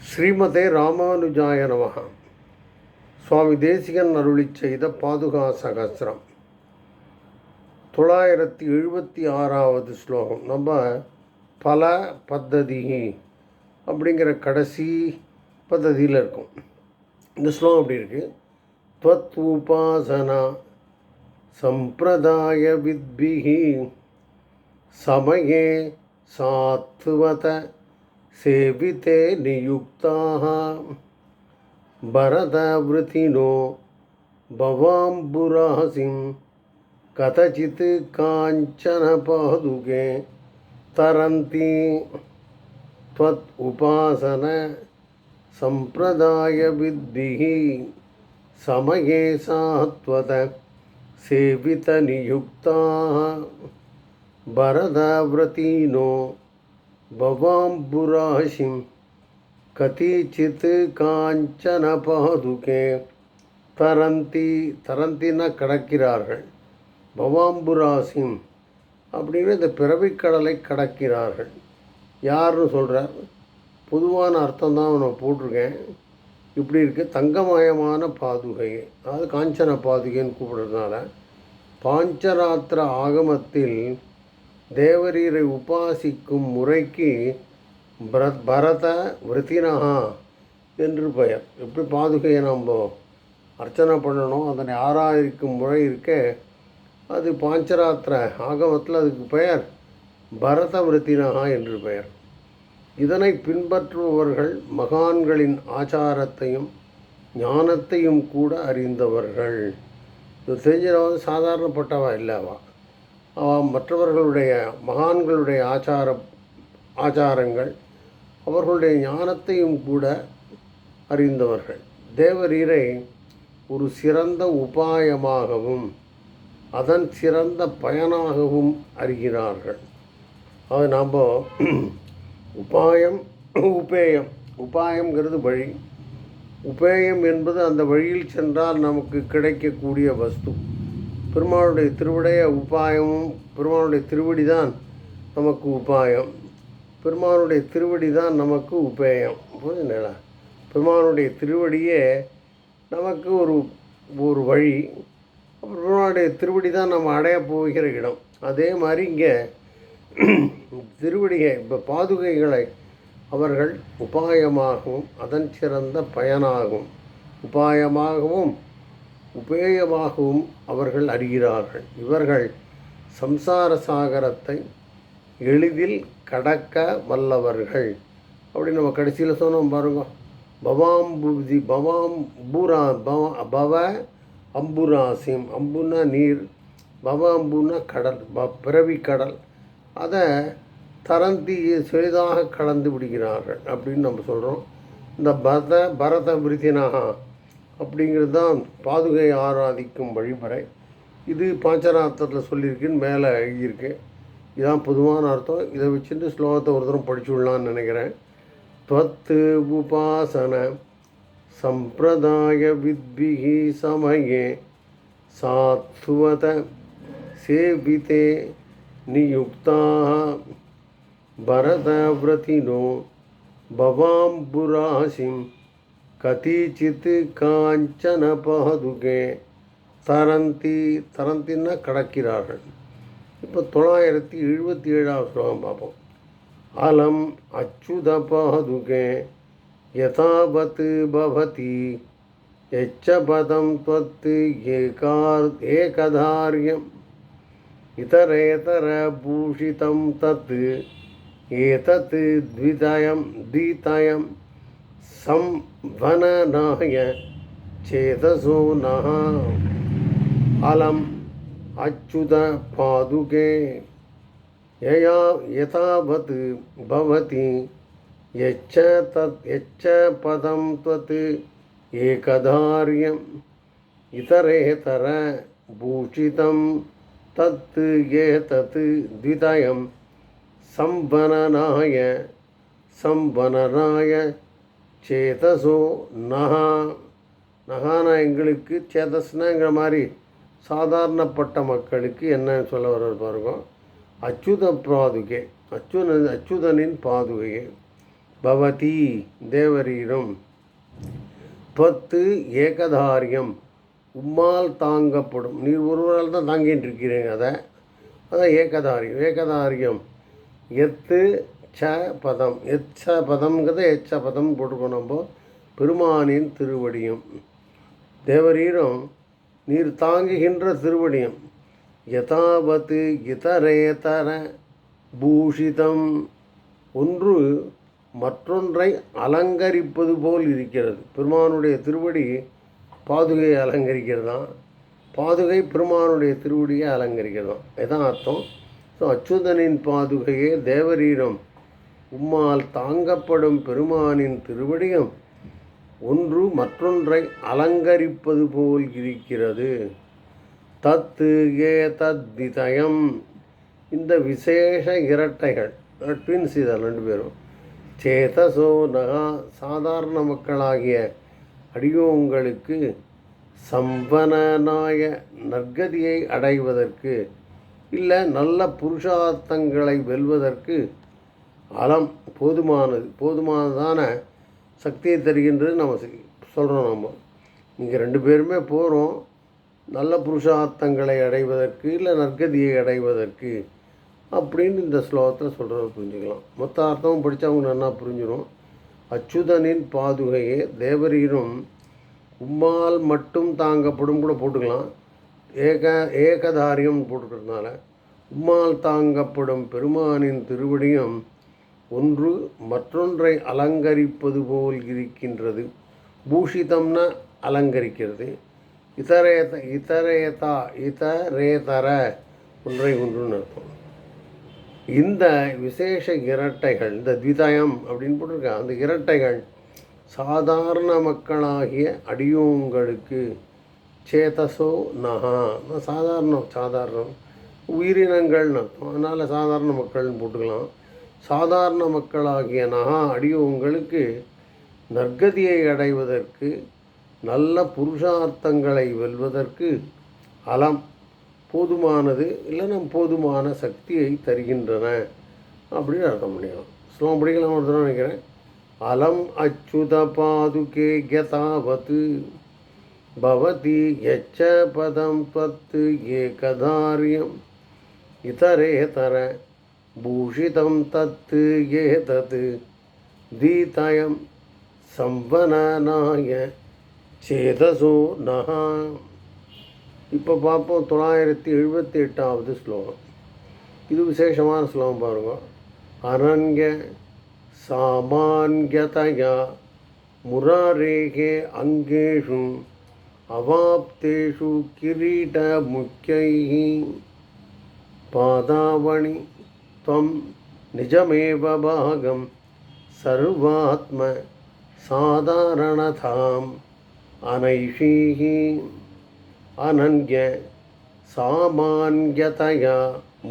ஸ்ரீமதே ராமானுஜாய நமகா. சுவாமி தேசிகன் அருளி செய்த பாதுகா சகசிரம். தொள்ளாயிரத்தி எழுபத்தி ஆறாவது ஸ்லோகம். நம்ம பல பத்ததி அப்படிங்கிற கடைசி பத்ததியில் இருக்கும். இந்த ஸ்லோகம் அப்படி இருக்குது துவத் உபாசனா சம்பிரதாய வித்பிகி சமயே சாத்துவத सेविते नियुक्ताः भरतवृतिनो भवाम्बुरासिं कथचित् काञ्चन पादुके तरन्ति त्वत् उपासन सम्प्रदायविद्भिः समये सात्वत सेवितनियुक्ताः भरतव्रतीनो भवाम्बुराशिं कतिचित् काञ्चन पादुके தரந்தி தரந்தின்னா கடக்கிறார்கள் பவாம்புராசிம் அப்படின்னு இந்த பிறவிக்கடலை கடக்கிறார்கள் யாருன்னு சொல்கிறார் பொதுவான அர்த்தம் தான் நான் போட்டிருக்கேன் இப்படி இருக்கு தங்கமயமான பாதுகை அதாவது காஞ்சன பாதுகைன்னு கூப்பிடுறதுனால பாஞ்சராத்திர ஆகமத்தில் தேவரீரை உபாசிக்கும் முறைக்கு பரத் பரத விருத்தினஹா என்று பெயர். எப்படி பாதுகையை நம்ம அர்ச்சனை பண்ணணும் அதனை ஆராதிக்கும் முறை இருக்க அது பாஞ்சராத்திர ஆகமத்தில் அதுக்கு பெயர் பரத விருத்தினஹா என்று பெயர். இதனை பின்பற்றுபவர்கள் மகான்களின் ஆச்சாரத்தையும் ஞானத்தையும் கூட அறிந்தவர்கள். இது தெரிஞ்சவ சாதாரணப்பட்டவா இல்லைவா? மற்றவர்களுடைய மகான்களுடைய ஆச்சார ஆச்சாரங்கள் அவர்களுடைய ஞானத்தையும் கூட அறிந்தவர்கள். தேவரீரை ஒரு சிறந்த உபாயமாகவும் அதன் சிறந்த பயனாகவும் அறிகிறார்கள். அது நாம் உபாயம் உபேயம் உபாயங்கிறது வழி. உபேயம் என்பது அந்த வழியில் சென்றால் நமக்கு கிடைக்கக்கூடிய வஸ்து. பெருமாளுடைய திருவிடைய உபாயமும் பெருமாளுடைய திருவடி தான் நமக்கு உபாயம். பெருமானுடைய திருவடி தான் நமக்கு உபேயம். புரிஞ்சுங்களா பெருமானுடைய திருவடியே நமக்கு ஒரு ஒரு வழி. அப்புறம் பெருமானுடைய திருவடி தான் நம்ம அடைய போகிற இடம். அதே மாதிரி இங்கே திருவடியை இப்போ பாதுகைகளை அவர்கள் உபாயமாகவும் அதன் சிறந்த பயனாகும் உபாயமாகவும் உபேயமாகவும் அவர்கள் அறிகிறார்கள். இவர்கள் சம்சார சாகரத்தை எளிதில் கடக்க வல்லவர்கள். அப்படி நம்ம கடைசியில் சொன்னோம் பாருங்க. பவாம்புதி பவாம்புரா பவ பவ அம்புராசிம். அம்புனா நீர் பவ கடல் ப பிறவி கடல். அதை தரந்தி செளிதாக கலந்து விடுகிறார்கள் அப்படின்னு நம்ம சொல்கிறோம் இந்த பரத பரத விருத்தினாகா அப்படிங்கிறது தான் பாதுகை ஆராதிக்கும் வழிமுறை இது பாஞ்சராத்திரத்தில் சொல்லியிருக்குன்னு மேலே எழுதியிருக்கு இதான் பொதுவான அர்த்தம் இதை வச்சுட்டு ஸ்லோகத்தை ஒரு தரம் படிச்சு விடலான்னு நினைக்கிறேன் त्वत् उपासन सम्प्रदायविद्भिः समये सात्वत सेविते नियुक्ताः भरतव्रतिनो भवाम्बुराशिं கதீச்சித்து காஞ்சன பகதுகே. தரந்தி தரந்தின்னா கடக்கிறார்கள். இப்போ தொள்ளாயிரத்தி எழுபத்தி ஏழாவது ஸ்லோகம் பார்ப்போம் அலம் அச்சுத பகதுகே. யதாபத்து பவதி. எச்சபதம் தொத்து ஏகார் ஏகதாரியம். இதரேதரபூஷிதம் தத்து. ஏதத்து த்விதயம் த்விதயம். संवननाय चेतसो नः अलम् अच्युतपादुके यया यथावत् भवति यच्च तत् यच्च पदं त्वत् एकधार्यम् इतरेतरभूषितं तत् एतत् द्वितयं संवननाय संवननाय சேதசோ நகா. நகானா எங்களுக்கு சேதஸ்னாங்கிற மாதிரி சாதாரணப்பட்ட மக்களுக்கு என்ன சொல்ல வர்றது பாருங்க? அச்சுத பாதுகை. அச்சுதன் அச்சுதனின் பாதுகையே. பவதி தேவரீரம். பத்து ஏகதாரியம். உம்மால் தாங்கப்படும். நீர் ஒருவரால் தான் தாங்கிட்டு இருக்கிறீங்க அதை. அதான் ஏகதாரியம். ஏகதாரியம். எத்து எச்ச பதம் எச்ச பதம்ங்கிறத எச்ச பதம் போட்டுக்கோ நம்ம பெருமானின் திருவடியும் தேவரீரும் நீர் தாங்குகின்ற திருவடியும். யதாவத்து இதரேதர பூஷிதம். ஒன்று மற்றொன்றை அலங்கரிப்பது போல் இருக்கிறது. பெருமானுடைய திருவடி பாதுகையை அலங்கரிக்கிறதான் பாதுகை பெருமானுடைய திருவடியை அலங்கரிக்கிறதான் இதான் அர்த்தம்? ஸோ அச்சுதனின் பாதுகையே தேவரீரம் உம்மால் தாங்கப்படும் பெருமானின் திருவடியம் ஒன்று மற்றொன்றை அலங்கரிப்பது போல் இருக்கிறது. தத்து ஏ தத்விதயம் இந்த விசேஷ இரட்டைகள் ட்வின்ஸ் இதில் ரெண்டு பேரும். சேதசோ நகா சாதாரண மக்களாகிய அடியோங்களுக்கு சம்பனநாய நற்கதியை அடைவதற்கு இல்லை நல்ல புருஷார்த்தங்களை வெல்வதற்கு அலம் போதுமானது போதுமானதான சக்தியை தருகின்றது நம்ம சொல்கிறோம் நம்ம நீங்கள் ரெண்டு பேருமே போகிறோம் நல்ல புருஷார்த்தங்களை அடைவதற்கு இல்லை நற்கதியை அடைவதற்கு அப்படின்னு இந்த ஸ்லோகத்தில் சொல்கிறத புரிஞ்சுக்கலாம். மொத்த அர்த்தமும் படித்தவங்க நல்லா புரிஞ்சிடும் அச்சுதனின் பாதுகையே தேவரீரும் உம்மால் மட்டும் தாங்கப்படும் கூட போட்டுக்கலாம். ஏக ஏகதாரியம் போட்டுக்கிறதுனால உம்மால் தாங்கப்படும் பெருமானின் திருவடியும் ஒன்று மற்றொன்றை அலங்கரிப்பது போல் இருக்கின்றது. பூஷிதம்னா அலங்கரிக்கிறது. இதரேத இதரேதா இதரேதர ஒன்றை ஒன்றுன்னு அர்த்தம் இந்த விசேஷ இரட்டைகள் இந்த த்விதயம் அப்படின்னு போட்டிருக்காங்க. அந்த இரட்டைகள் சாதாரண மக்களாகிய அடியோங்களுக்கு சேதசோ நகா. நான் சாதாரணம் சாதாரணம். உயிரினங்கள்னு அர்த்தம் அதனால் சாதாரண மக்கள்னு போட்டுக்கலாம். சாதாரண மக்களாகிய நான் அடியோங்களுக்கு நற்கதியை அடைவதற்கு நல்ல புருஷார்த்தங்களை வெல்வதற்கு அலம் போதுமானது இல்லை நம் போதுமான சக்தியை தருகின்றன அப்படின்னு அர்த்தம் பண்ணிக்கலாம். ஸ்லோகம் படிக்கலாம் ஒரு நினைக்கிறேன். அலம் அச்சுத பாதுகே கதாவத்து பவதி எச்ச பதம் பத்து கதாரியம் இதரே தர இதரேதர பூஷிதம் தத் ஏதத் தீதயம் சம்பனநாய சேதசோ நகா இப்போ பார்ப்போம் தொள்ளாயிரத்தி எழுபத்தி எட்டாவது ஸ்லோகம். இது விசேஷமான ஸ்லோகம் பாருங்க. அனன்ய சாமான்யதயா முராரேகே அங்கேஷு அவாப்தேஷு கிரீட முக்கியைः பாதாவணி त्वं निजमेव भागं सर्वात्म साधारणताम् अनैषीः अनन्य सामान्यतया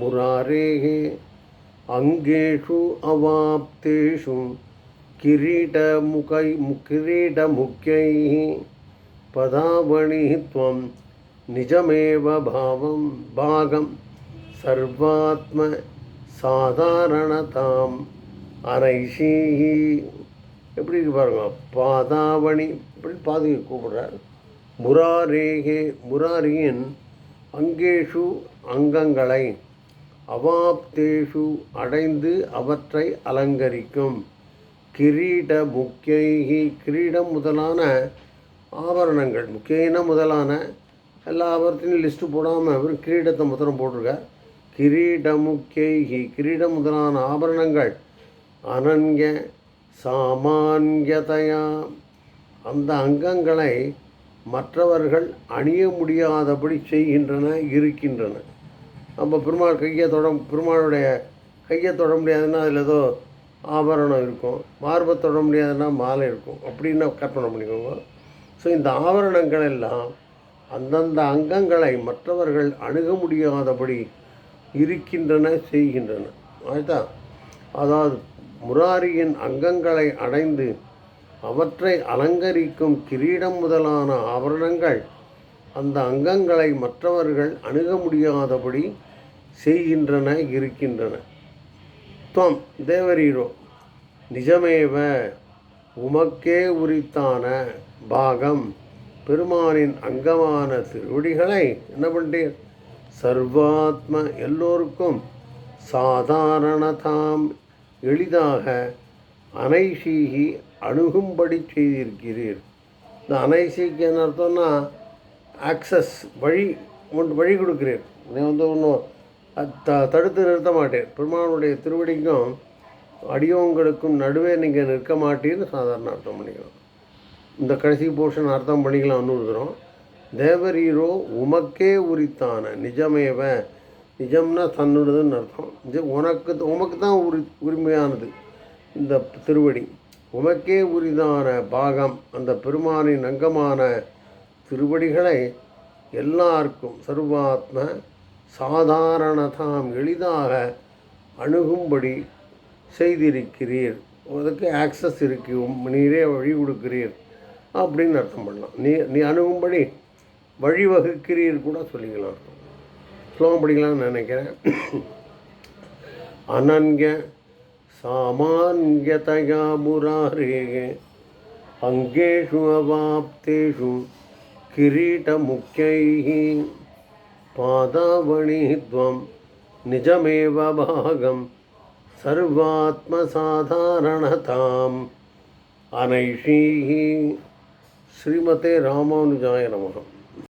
मुरारेः अङ्गेषु अवाप्तेषु किरीटमुकै किरीटमुख्यैः पदावणिः त्वं निजमेव भावं भागं सर्वात्म சாதாரணதாம் அனைஷீஹி எப்படி இருக்கு பாருங்க பாதாவணி இப்படி பாதுகை கூப்பிடுறார்? முராரேகே முராரியின் அங்கேஷு அங்கங்களை அவாப்தேஷு அடைந்து அவற்றை அலங்கரிக்கும். கிரீட முக்கியகி கிரீடம் முதலான ஆபரணங்கள் முக்கியன முதலான எல்லா ஆபரணத்தையும் லிஸ்ட்டு போடாமல் வெறும் கிரீடத்தை முதலம் போட்டிருக்கார். கிரீட கிரீடம் முதலான ஆபரணங்கள். அனன்ய சாமான்யதையா. அந்த அங்கங்களை மற்றவர்கள் அணிய முடியாதபடி செய்கின்றன இருக்கின்றன. நம்ம பெருமாள் கையை தொட பெருமாளுடைய கையை தொட முடியாதுன்னா அதில் ஏதோ ஆபரணம் இருக்கும். மார்பை தொட முடியாதுன்னா மாலை இருக்கும். அப்படின்னு கற்பனை பண்ணிக்கோங்க. ஸோ இந்த ஆபரணங்கள் எல்லாம் அந்தந்த அங்கங்களை மற்றவர்கள் அணுக முடியாதபடி இருக்கின்றன செய்கின்றன. ஆயிட்டா? அதாவது முராரியின் அங்கங்களை அடைந்து அவற்றை அலங்கரிக்கும் கிரீடம் முதலான ஆபரணங்கள் அந்த அங்கங்களை மற்றவர்கள் அணுக முடியாதபடி செய்கின்றன இருக்கின்றன. துவம் தேவரீரோ நிஜமேவ உமக்கே உரித்தான பாகம் பெருமானின் அங்கமான திருவடிகளை என்ன பண்ணிட்டீர்? சர்வாத்ம எல்லோருக்கும் சாதாரணதாம் எளிதாக அனைசீகி அணுகும்படி செய்திருக்கிறீர். இந்த அனைசீக்கு என்ன அர்த்தம்னா ஆக்சஸ் வழி ஒன்று வழி கொடுக்கிறீர். நீ வந்து ஒன்றும் த தடுத்து நிறுத்த மாட்டேன். பெருமானுடைய திருவடிக்கும் அடியோங்களுக்கும் நடுவே நீங்கள் நிற்க மாட்டீர்னு சாதாரண அர்த்தம் பண்ணிக்கலாம். இந்த கடைசி போர்ஷன் அர்த்தம் பண்ணிக்கலாம் இருக்கிறோம் தேவரீரோ உமக்கே உரித்தான. நிஜமேவ நிஜம்னா தன்னுடையதுன்னு அர்த்தம். இது உனக்கு உமக்கு தான் உரி உரிமையானது. இந்த திருவடி. உமக்கே உரிதான பாகம். அந்த பெருமானின் அங்கமான திருவடிகளை எல்லாருக்கும் சர்வாத்ம சாதாரணதாம் எளிதாக அணுகும்படி செய்திருக்கிறீர். அதுக்கு ஆக்சஸ் இருக்கு. நீரே வழி கொடுக்கிறீர். அப்படின்னு அர்த்தம் பண்ணலாம். நீ நீ அணுகும்படி வழிவகுக்கிறீர் கூட சொல்லிக்கலாம் அர்த்தம் ஸ்லோகம் படிக்கலாம்னு நினைக்கிறேன் அனன்ய சாமான்யதயா முராரே அங்கேஷு அவாப்தேஷு किरीटमुख्यैः पादावणित्वं निजमेव भागं सर्वात्मसाधारणताम् अनैषीः श्रीमते रामानुजाय नमः